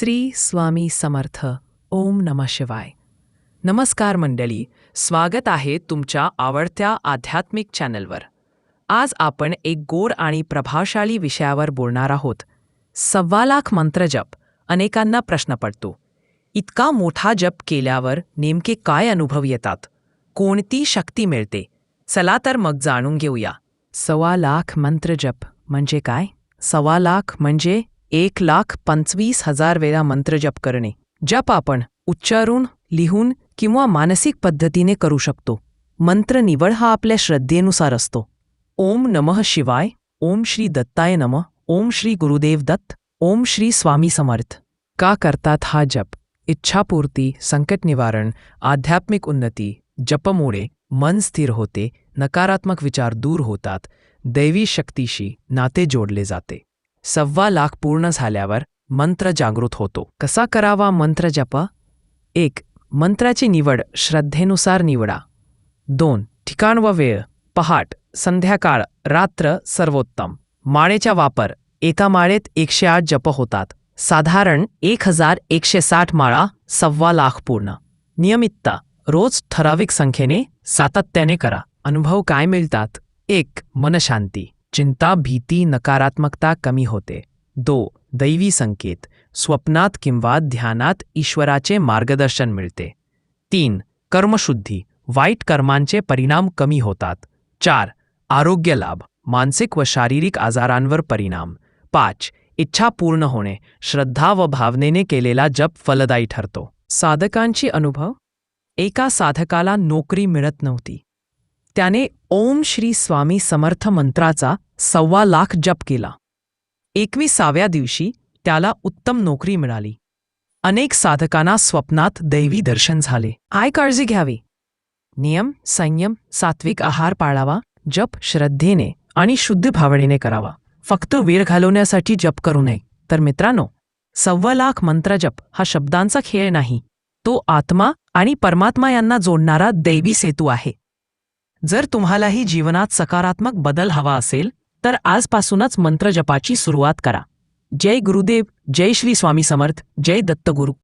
श्री स्वामी समर्थ. ओम नम शिवाय. नमस्कार मंडळी स्वागत आहे तुमच्या आवडत्या आध्यात्मिक चॅनलवर. आज आपण एक गोड आणि प्रभावशाली विषयावर बोलणार आहोत. सव्वा लाख मंत्रजप अनेकांना प्रश्न पडतो. इतका मोठा जप केल्यावर नेमके काय अनुभव येतात? कोणती शक्ती मिळते? चला तर मग जाणून घेऊया. सव्वा लाख मंत्रजप म्हणजे काय? सव्वा लाख म्हणजे एक लाख पंचवीस हजार वेळा मंत्रजप करणे. जप आपण उच्चारून लिहून किंवा मानसिक पद्धतीने करू शकतो. मंत्र निवड हा आपल्या श्रद्धेनुसार असतो. ओम नमः शिवाय ओम श्री दत्ताय नम ओम श्री गुरुदेव दत्त ओम श्री स्वामी समर्थ. का करतात हा जप? इच्छापूर्ती संकट निवारण आध्यात्मिक उन्नती जपमुळे मन स्थिर होते नकारात्मक विचार दूर होतात दैवी शक्तीशी नाते जोडले जाते. सव्वा लाख पूर्ण झाल्यावर मंत्र जागृत होतो. कसा करावा मंत्र जप? एक मंत्राची निवड श्रद्धेनुसार निवडा. दोन ठिकाण व वेळ. पहाट संध्याकाळ रात्र सर्वोत्तम. माळेचा वापर. एका माळेत एकशे आठ जप होतात. साधारण एक हजार एकशे साठ माळा सव्वा लाख पूर्ण. नियमितता. रोज ठराविक संख्येने सातत्याने करा. अनुभव काय मिळतात? एक मनशांती. चिंता भीति नकारात्मकता कमी होते। दो, दैवी संकेत, स्वप्नात किंवा ध्यानात ईश्वराचे मार्गदर्शन मिळते। तीन, कर्मशुद्धी, वाईट कर्मांचे परिणाम कमी होतात। चार, आरोग्य लाभ, मानसिक व शारीरिक आजारांवर परिणाम। पाच, इच्छा पूर्ण होणे, श्रद्धा व भावनेने केलेला जप फलदायी ठरतो। साधकांची अनुभव? एका साधकाला नोकरी मिळत नव्हती। त्याने ओम श्री स्वामी समर्थ मंत्राचा सव्वा लाख जप केला. एकविसाव्या दिवशी त्याला उत्तम नोकरी मिळाली. अनेक साधकांना स्वप्नात दैवी दर्शन झाले. आय काळजी घ्यावी. नियम संयम सात्विक आहार पाळावा जप श्रद्धेने आणि शुद्ध भावनेने करावा. फक्त वेळ घालवण्यासाठी जप करू नये. तर मित्रांनो सव्वा लाख मंत्रजप हा शब्दांचा खेळ नाही. तो आत्मा आणि परमात्मा यांना जोडणारा दैवी सेतू आहे. जर तुम्हालाही जीवनात सकारात्मक बदल हवा असेल तर आजपासूनच मंत्रजपाची सुरुवात करा. जय गुरुदेव जय श्री स्वामी समर्थ जय दत्तगुरु.